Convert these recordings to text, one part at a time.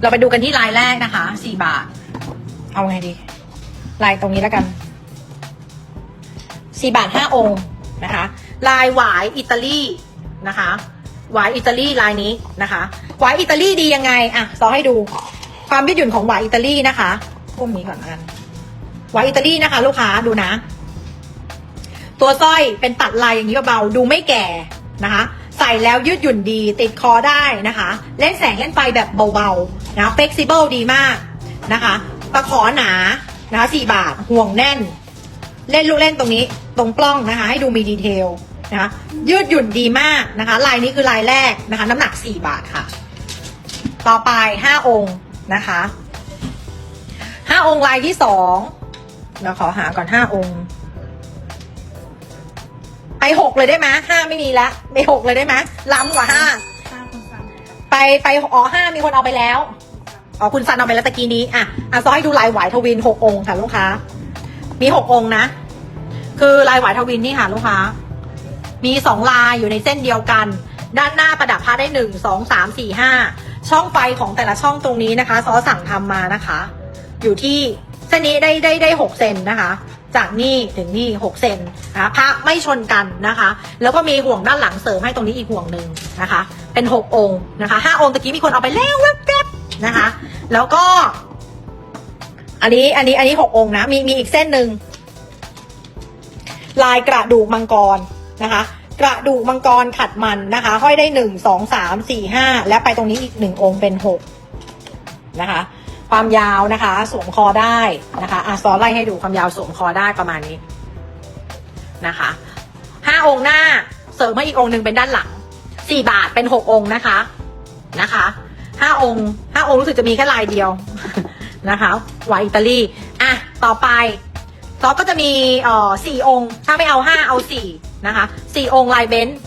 เราไปดูกันที่ลายแรกนะคะสี่บาท เอาไงดี ลายตรงนี้แล้วกันสี่บาทห้าองค์นะคะ ลายหวายอิตาลีนะคะหวายอิตาลีลายนี้นะคะหวายอิตาลีดียังไงอะซอให้ดู ความยืดหยุ่นของหวายอิตาลีนะคะพวกนี้ก่อนละกันหวายอิตาลีนะคะ ลูกค้าดูนะ ตัวสร้อยเป็นตัดลายอย่างนี้เบาๆดูไม่แก่นะคะ ใส่แล้วยืดหยุ่นดีติดคอได้นะคะ เล่นแสงเล่นไฟแบบเบาๆนะ flexible ดีมากนะคะตะขอหนานะคะสี่บาทห่วงแน่น เล่นลูกเล่นตรงนี้ตรงปล้องนะคะ ให้ดูมีดีเทลนะคะยืดหยุ่นดีมากนะคะ ลายนี้คือลายแรกนะคะ น้ำหนักสี่บาทค่ะ ต่อไปห้าองค์นะคะห้าองค์ลายที่สองเราขอหาก่อนห้าองค์ ไปหกเลยได้ไหมห้าไม่มีละไปหกเลยได้ไหมล้ำกว่าห้าห้าคนฟังไปไปอ๋อห้ามีคนเอาไปแล้วอ๋อคุณซันเอาไปแล้วตะกี้นี้อะอะซอให้ดูลายหวายทวินหกองค์ค่ะลูกค้า มีหกองค์นะ คือลายหวายทวินนี่ค่ะลูกค้า มีสองลายอยู่ในเส้นเดียวกัน ด้านหน้าประดับผ้าได้หนึ่งสองสามสี่ห้าช่องไฟของแต่ละช่องตรงนี้นะคะ ซอสั่งทำมานะคะ อยู่ที่เส้นนี้ได้ได้ได้หกเซนนะคะ จากนี่ถึงนี่หกเซนนะคะผ้าไม่ชนกันนะคะ แล้วก็มีห่วงด้านหลังเสริมให้ตรงนี้อีกห่วงหนึ่งนะคะ เป็นหกองค์นะคะห้าองค์ตะกี้มีคนเอาไปแล้วแวบๆนะคะ แล้วก็ อันนี้อันนี้อันนี้หกองค์นะ มีมีอีกเส้นหนึ่งลายกระดูกมังกรนะคะกระดูกมังกรขัดมันนะคะห้อยได้หนึ่งสองสามสี่ห้าและไปตรงนี้อีกหนึ่งองค์เป็นหกนะคะ ความยาวนะคะสวมคอได้นะคะอะซอนไล่ให้ดูความยาวสวมคอได้ประมาณนี้นะคะห้าองค์หน้าเสริมให้อีกองค์หนึ่งเป็นด้านหลังสี่บาทเป็นหกองค์นะคะนะคะห้าองค์ห้าองค์รู้สึกจะมีแค่ลายเดียวนะคะวายอิตาลีอะต่อไปซอสก็จะมีเอ่อสี่องค์ ถ้าไม่เอาห้าเอาสี่นะคะสี่องค์ลายเบนซ์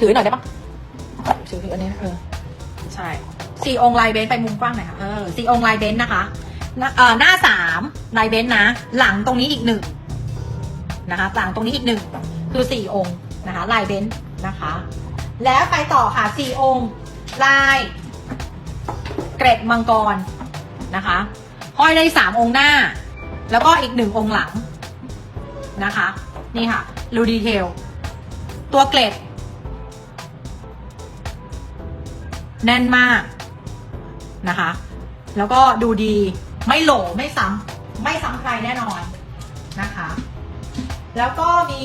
ถือหน่อยได้ปะถือถืออันนี้เออ ช่สี่องค์ลายเบนซ์ไปมุมกว้างหน่อยค่ะเออสี่องค์ลายเบนซ์นะคะหน้าเอ่อหน้าสามลายเบนซ์นะ หลังตรงนี้อีกหนึ่งนะคะ หลังตรงนี้อีกหนึ่งคือสี่องค์นะคะลายเบนซ์นะคะ แล้วไปต่อค่ะสี่องค์ลายเกร็ดมังกรนะคะห้อยได้สามองค์หน้า แล้วก็อีกหนึ่งองค์หลังนะคะ นี่ค่ะดูดีเทล ตัวเกล็ด แน่นมากนะคะ แล้วก็ดูดีไม่โหลไม่ซ้ำไม่ซ้ำใครแน่นอนนะคะ แล้วก็มี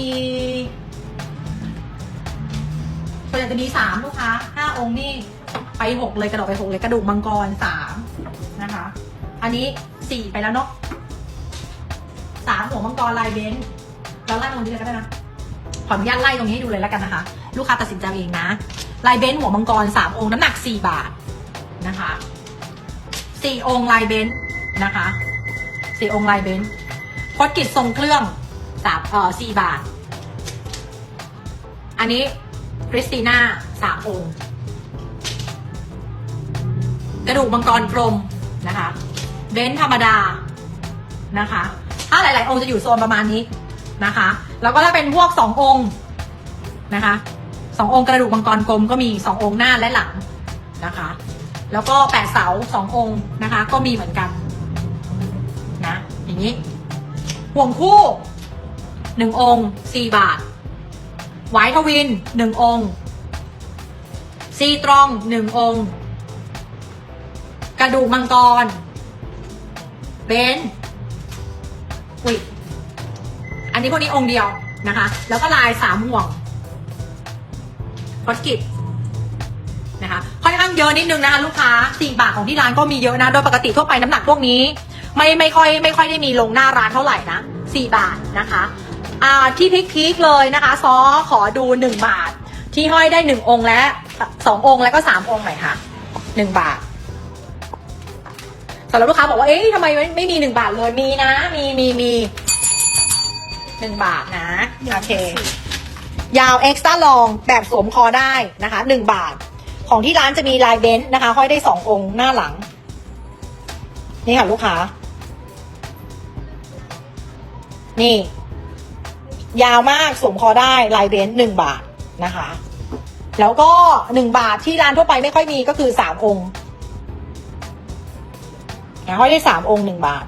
ส่วนใหญ่จะมีสามลูกค้าห้าองค์นี่ไปหกเลยกระโดดไปหกเลยกระดูกมังกรสามนะคะ อันนี้สี่ไปแล้วเนาะสามหัวมังกรลายเบนซ์เราไล่ตรงนี้เลยก็ได้นะ ขออนุญาตไล่ตรงนี้ให้ดูเลยแล้วกันนะคะ ลูกค้าตัดสินใจเองนะลายเบนหัวมังกรสามองค์น้ำหนักสี่บาทนะคะสี่องค์ลายเบนนะคะสี่องค์ลายเบนซ์พดกิจทรงเครื่องสามเอ่อสี่บาท อันนี้คริสติน่าสามองค์ กระดูกมังกรกลมนะคะเบนธรรมดานะคะ ถ้าหลาย ๆ องค์จะอยู่โซนประมาณนี้นะคะ แล้วก็ถ้าเป็นพวกสององค์นะคะสององค์กระดูกมังกรกลมก็มีสององค์หน้าและหลังนะคะ แล้วก็แปดเสาสององค์นะคะ ก็มีเหมือนกันนะอย่างนี้ ห่วงคู่หนึ่งองค์สี่บาทไวทวินหนึ่งองค์ซีตรองหนึ่งองค์ กระดูกมังกร เบนอุ้ย อันนี้พวกนี้องค์เดียวนะคะ แล้วก็ลายสามห่วงพอดกิจนะคะค่อนข้างเยอะนิดนึงนะคะลูกค้าสี่บาทของที่ร้านก็มีเยอะนะ โดยปกติทั่วไปน้ำหนักพวกนี้ ไม่ไม่ค่อยไม่ค่อยได้มีลงหน้าร้านเท่าไหร่นะสี่บาทนะคะอ่าที่พีคๆเลยนะคะ ซอขอดูหนึ่งบาท ที่ห้อยได้หนึ่งองค์และสององค์แล้วก็สามองค์หน่อยค่ะหนึ่งบาทสำหรับลูกค้าบอกว่าเอ๊ะทำไมไม่ไม่มีหนึ่งบาทเลยมีนะ มีมีมี หนึ่งบาทนะโอเค ยาวเอ็กซ์ต้าลองแบบสวมคอได้นะคะหนึ่งบาท ของที่ร้านจะมีลายเบนซ์นะคะห้อยได้สององค์หน้าหลัง นี่ค่ะลูกค้า นี่ ยาวมากสวมคอได้ลายเบนซ์หนึ่งบาทนะคะ แล้วก็หนึ่งบาทที่ร้านทั่วไปไม่ค่อยมีก็คือสามองค์นะห้อยได้สามองค์หนึ่งบาท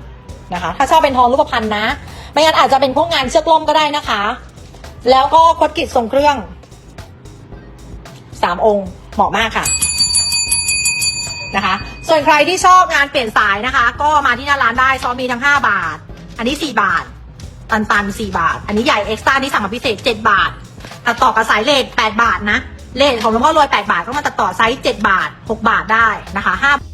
นะคะ ถ้าชอบเป็นทองรูปพรรณนะ ไม่งั้นอาจจะเป็นพวกงานเชือกล่มก็ได้นะคะ แล้วก็คดกิจทรงเครื่องสามองค์เหมาะมากค่ะนะคะ ส่วนใครที่ชอบงานเปลี่ยนสายนะคะ ก็มาที่หน้าร้านได้ซอมมีทั้ง 5 บาท อันนี้ 4 บาท ตันตันๆ4บาท อันนี้ใหญ่เอ็กซ์ต้านี่สั่งมาพิเศษ 7 บาท ตัดต่อกับสายเลท8บาทนะเลทของหลวงพ่อรวย 8 บาทก็มาตัดต่อไซส์ 7 บาท 6 บาทได้นะคะ5